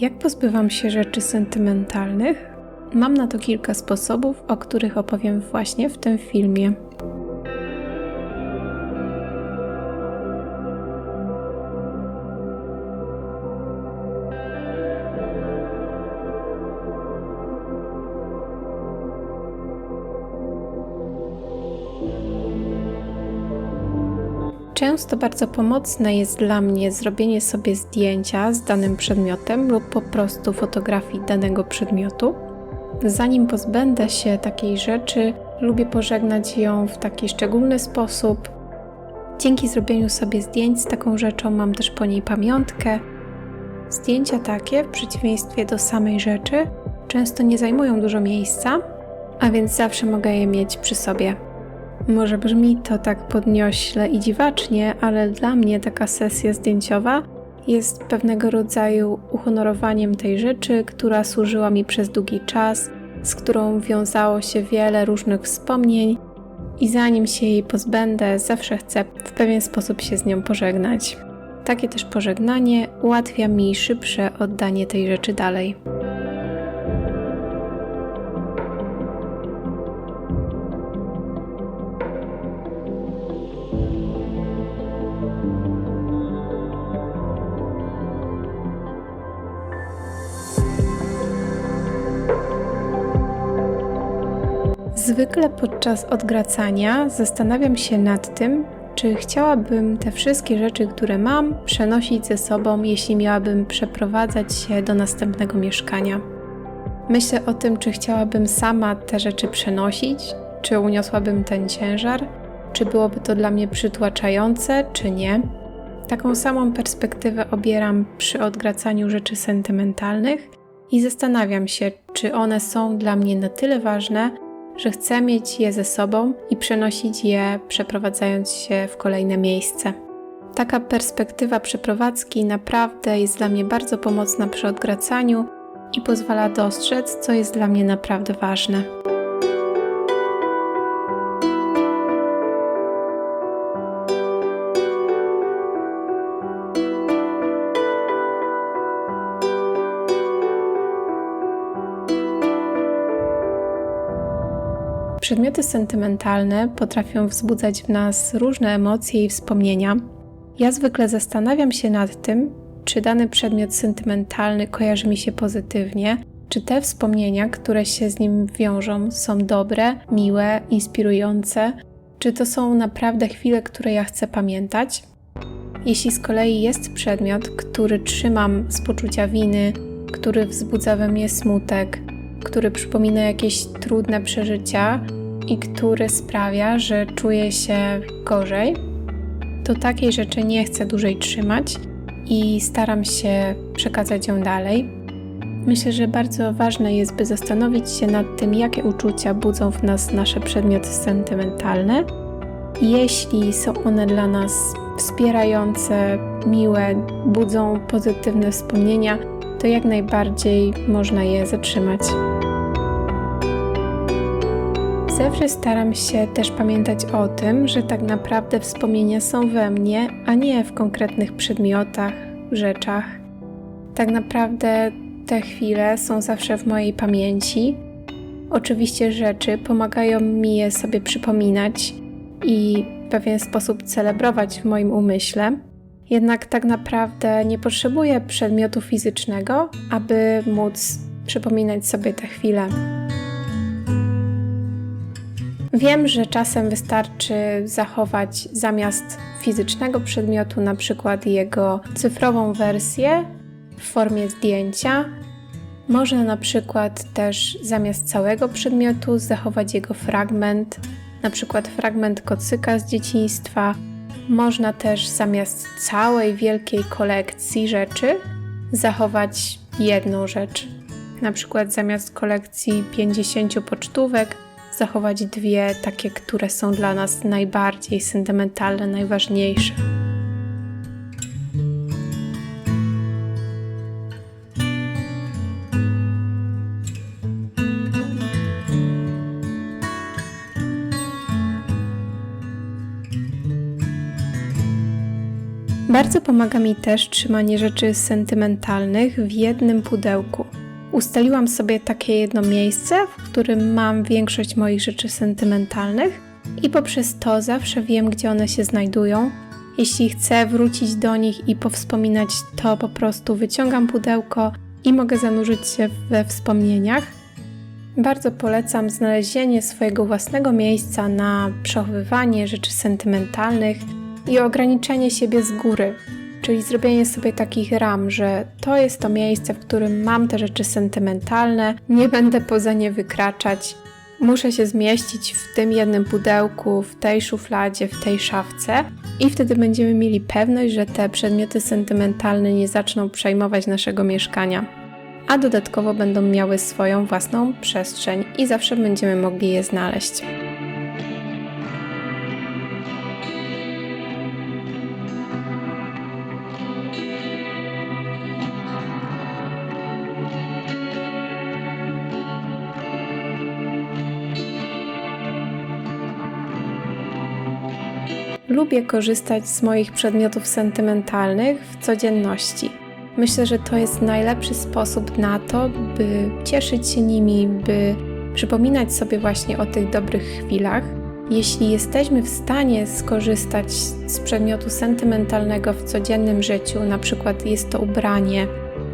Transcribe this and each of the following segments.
Jak pozbywam się rzeczy sentymentalnych? Mam na to kilka sposobów, o których opowiem właśnie w tym filmie. Często bardzo pomocne jest dla mnie zrobienie sobie zdjęcia z danym przedmiotem lub po prostu fotografii danego przedmiotu. Zanim pozbędę się takiej rzeczy, lubię pożegnać ją w taki szczególny sposób. Dzięki zrobieniu sobie zdjęć z taką rzeczą mam też po niej pamiątkę. Zdjęcia takie, w przeciwieństwie do samej rzeczy, często nie zajmują dużo miejsca, a więc zawsze mogę je mieć przy sobie. Może brzmi to tak podniośle i dziwacznie, ale dla mnie taka sesja zdjęciowa jest pewnego rodzaju uhonorowaniem tej rzeczy, która służyła mi przez długi czas, z którą wiązało się wiele różnych wspomnień, i zanim się jej pozbędę, zawsze chcę w pewien sposób się z nią pożegnać. Takie też pożegnanie ułatwia mi szybsze oddanie tej rzeczy dalej. Zwykle podczas odgracania zastanawiam się nad tym, czy chciałabym te wszystkie rzeczy, które mam, przenosić ze sobą, jeśli miałabym przeprowadzać się do następnego mieszkania. Myślę o tym, czy chciałabym sama te rzeczy przenosić, czy uniosłabym ten ciężar, czy byłoby to dla mnie przytłaczające, czy nie. Taką samą perspektywę obieram przy odgracaniu rzeczy sentymentalnych i zastanawiam się, czy one są dla mnie na tyle ważne, że chcę mieć je ze sobą i przenosić je, przeprowadzając się w kolejne miejsce. Taka perspektywa przeprowadzki naprawdę jest dla mnie bardzo pomocna przy odgracaniu i pozwala dostrzec, co jest dla mnie naprawdę ważne. Przedmioty sentymentalne potrafią wzbudzać w nas różne emocje i wspomnienia. Ja zwykle zastanawiam się nad tym, czy dany przedmiot sentymentalny kojarzy mi się pozytywnie, czy te wspomnienia, które się z nim wiążą, są dobre, miłe, inspirujące, czy to są naprawdę chwile, które ja chcę pamiętać. Jeśli z kolei jest przedmiot, który trzymam z poczucia winy, który wzbudza we mnie smutek, który przypomina jakieś trudne przeżycia, i który sprawia, że czuję się gorzej, to takiej rzeczy nie chcę dłużej trzymać i staram się przekazać ją dalej. Myślę, że bardzo ważne jest, by zastanowić się nad tym, jakie uczucia budzą w nas nasze przedmioty sentymentalne. Jeśli są one dla nas wspierające, miłe, budzą pozytywne wspomnienia, to jak najbardziej można je zatrzymać. Zawsze staram się też pamiętać o tym, że tak naprawdę wspomnienia są we mnie, a nie w konkretnych przedmiotach, rzeczach. Tak naprawdę te chwile są zawsze w mojej pamięci. Oczywiście rzeczy pomagają mi je sobie przypominać i w pewien sposób celebrować w moim umyśle. Jednak tak naprawdę nie potrzebuję przedmiotu fizycznego, aby móc przypominać sobie te chwile. Wiem, że czasem wystarczy zachować zamiast fizycznego przedmiotu, na przykład jego cyfrową wersję w formie zdjęcia. Można na przykład też zamiast całego przedmiotu zachować jego fragment, na przykład fragment kocyka z dzieciństwa. Można też zamiast całej wielkiej kolekcji rzeczy zachować jedną rzecz. Na przykład zamiast kolekcji 50 pocztówek zachować dwie takie, które są dla nas najbardziej sentymentalne, najważniejsze. Bardzo pomaga mi też trzymanie rzeczy sentymentalnych w jednym pudełku. Ustaliłam sobie takie jedno miejsce, w którym mam większość moich rzeczy sentymentalnych i poprzez to zawsze wiem, gdzie one się znajdują. Jeśli chcę wrócić do nich i powspominać, to po prostu wyciągam pudełko i mogę zanurzyć się we wspomnieniach. Bardzo polecam znalezienie swojego własnego miejsca na przechowywanie rzeczy sentymentalnych i ograniczenie siebie z góry, czyli zrobienie sobie takich ram, że to jest to miejsce, w którym mam te rzeczy sentymentalne, nie będę poza nie wykraczać. Muszę się zmieścić w tym jednym pudełku, w tej szufladzie, w tej szafce, i wtedy będziemy mieli pewność, że te przedmioty sentymentalne nie zaczną przejmować naszego mieszkania, a dodatkowo będą miały swoją własną przestrzeń i zawsze będziemy mogli je znaleźć. Lubię korzystać z moich przedmiotów sentymentalnych w codzienności. Myślę, że to jest najlepszy sposób na to, by cieszyć się nimi, by przypominać sobie właśnie o tych dobrych chwilach. Jeśli jesteśmy w stanie skorzystać z przedmiotu sentymentalnego w codziennym życiu, na przykład jest to ubranie,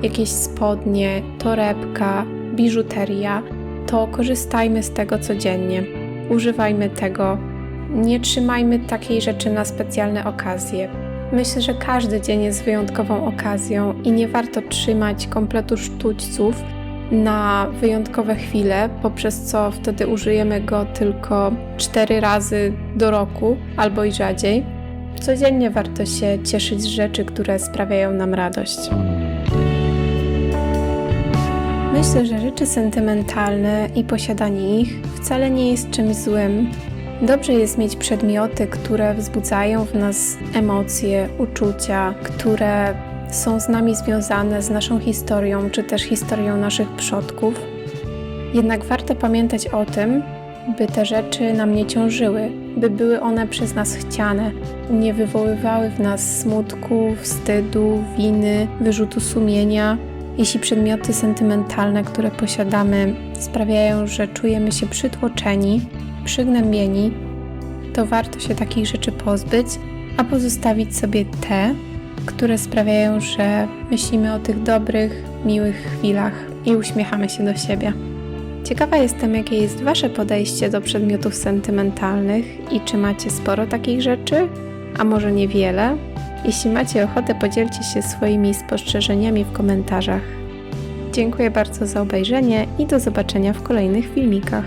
jakieś spodnie, torebka, biżuteria, to korzystajmy z tego codziennie. Używajmy tego nie trzymajmy takiej rzeczy na specjalne okazje. Myślę, że każdy dzień jest wyjątkową okazją i nie warto trzymać kompletu sztućców na wyjątkowe chwile, poprzez co wtedy użyjemy go tylko cztery razy do roku albo i rzadziej. Codziennie warto się cieszyć z rzeczy, które sprawiają nam radość. Myślę, że rzeczy sentymentalne i posiadanie ich wcale nie jest czymś złym, Dobrze jest mieć przedmioty, które wzbudzają w nas emocje, uczucia, które są z nami związane z naszą historią, czy też historią naszych przodków. Jednak warto pamiętać o tym, by te rzeczy nam nie ciążyły, by były one przez nas chciane, nie wywoływały w nas smutku, wstydu, winy, wyrzutu sumienia. Jeśli przedmioty sentymentalne, które posiadamy, sprawiają, że czujemy się przytłoczeni, przygnębieni, to warto się takich rzeczy pozbyć, a pozostawić sobie te, które sprawiają, że myślimy o tych dobrych, miłych chwilach i uśmiechamy się do siebie. Ciekawa jestem, jakie jest Wasze podejście do przedmiotów sentymentalnych i czy macie sporo takich rzeczy, a może niewiele? Jeśli macie ochotę, podzielcie się swoimi spostrzeżeniami w komentarzach. Dziękuję bardzo za obejrzenie i do zobaczenia w kolejnych filmikach.